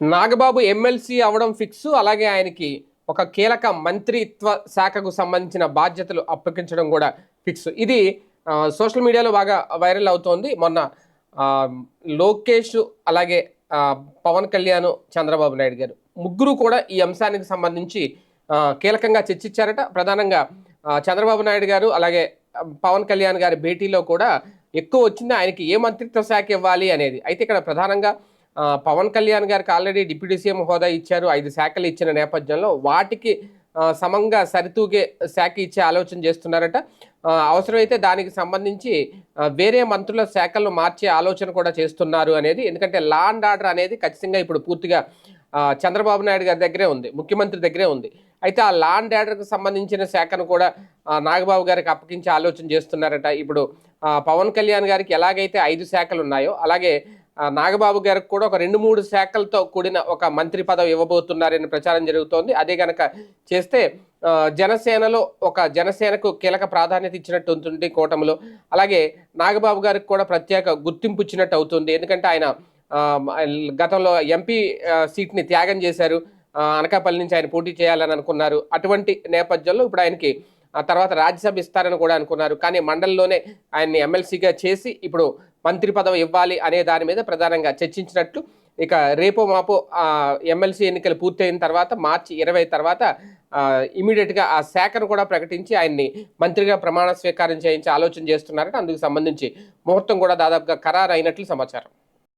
Nagababu MLC అవడం fix. అలాగే ఆయనకి ఒక కీలక మంత్రిత్వ శాఖకు సంబంధించిన బాధ్యతలు అప్పగించడం కూడా ఫిక్స్. ఇది సోషల్ మీడియాలో బాగా వైరల్ అవుతోంది. మొన్న లోకేష్ అలాగే పవన్ కళ్యాణ్ చంద్రబాబు నాయుడు గారు ముగ్గురు కూడా ఈ అంశానికి సంబంధించి కీలకంగా చర్చించారట. ప్రధానంగా చంద్రబాబు నాయుడు గారు అలాగే పవన్ కళ్యాణ్ గారి భేటీలో కూడా ఎక్కువ వచ్చింది. ఆయనకి ఏ మంత్రిత్వ శాఖ ఇవ్వాలి అనేది. అయితే ఇక్కడ ప్రధానంగా పవన్ కళ్యాణ్ గారికి ఆల్రెడీ డిప్యూటీ సీఎం హోదా ఇచ్చారు ఐదు శాఖలు ఇచ్చిన నేపథ్యంలో వాటికి సమంగా సరితూగే శాఖ ఇచ్చే ఆలోచన చేస్తున్నారట. అవసరమైతే దానికి సంబంధించి వేరే మంత్రుల శాఖలను మార్చే ఆలోచన కూడా చేస్తున్నారు అనేది ఎందుకంటే లా అండ్ ఆర్డర్ అనేది ఖచ్చితంగా ఇప్పుడు పూర్తిగా చంద్రబాబు నాయుడు గారి దగ్గరే ఉంది ముఖ్యమంత్రి దగ్గరే ఉంది. అయితే ఆ లా అండ్ ఆర్డర్కి సంబంధించిన శాఖను కూడా నాగబాబు గారికి అప్పగించే ఆలోచన చేస్తున్నారట. ఇప్పుడు పవన్ కళ్యాణ్ గారికి ఎలాగైతే ఐదు శాఖలు ఉన్నాయో అలాగే నాగబాబు గారికి కూడా ఒక రెండు మూడు శాఖలతో కూడిన ఒక మంత్రి పదవి ఇవ్వబోతున్నారని ప్రచారం జరుగుతోంది. అదే గనక చేస్తే జనసేనలో ఒక జనసేనకు కీలక ప్రాధాన్యత ఇచ్చినట్టు ఉంటుంది కూటమిలో. అలాగే నాగబాబు గారికి కూడా ప్రత్యేక గుర్తింపు ఇచ్చినట్టు అవుతుంది. ఎందుకంటే ఆయన గతంలో ఎంపీ సీట్ని త్యాగం చేశారు. అనకాపల్లి నుంచి ఆయన పోటీ చేయాలని అనుకున్నారు. అటువంటి నేపథ్యంలో ఇప్పుడు ఆయనకి ఆ తర్వాత రాజ్యసభ ఇస్తారని కూడా అనుకున్నారు. కానీ మండలిలోనే ఆయన్ని ఎమ్మెల్సీగా చేసి ఇప్పుడు మంత్రి పదవి ఇవ్వాలి అనే దాని మీద ప్రధానంగా చర్చించినట్లు ఇక రేపో మాపో ఎమ్మెల్సీ ఎన్నికలు పూర్తయిన తర్వాత మార్చి ఇరవై తర్వాత ఇమీడియట్గా ఆ శాఖను కూడా ప్రకటించి ఆయన్ని మంత్రిగా ప్రమాణ స్వీకారం చేయించి ఆలోచన చేస్తున్నారని అందుకు సంబంధించి ముహూర్తం కూడా దాదాపుగా ఖరారు అయినట్లు సమాచారం.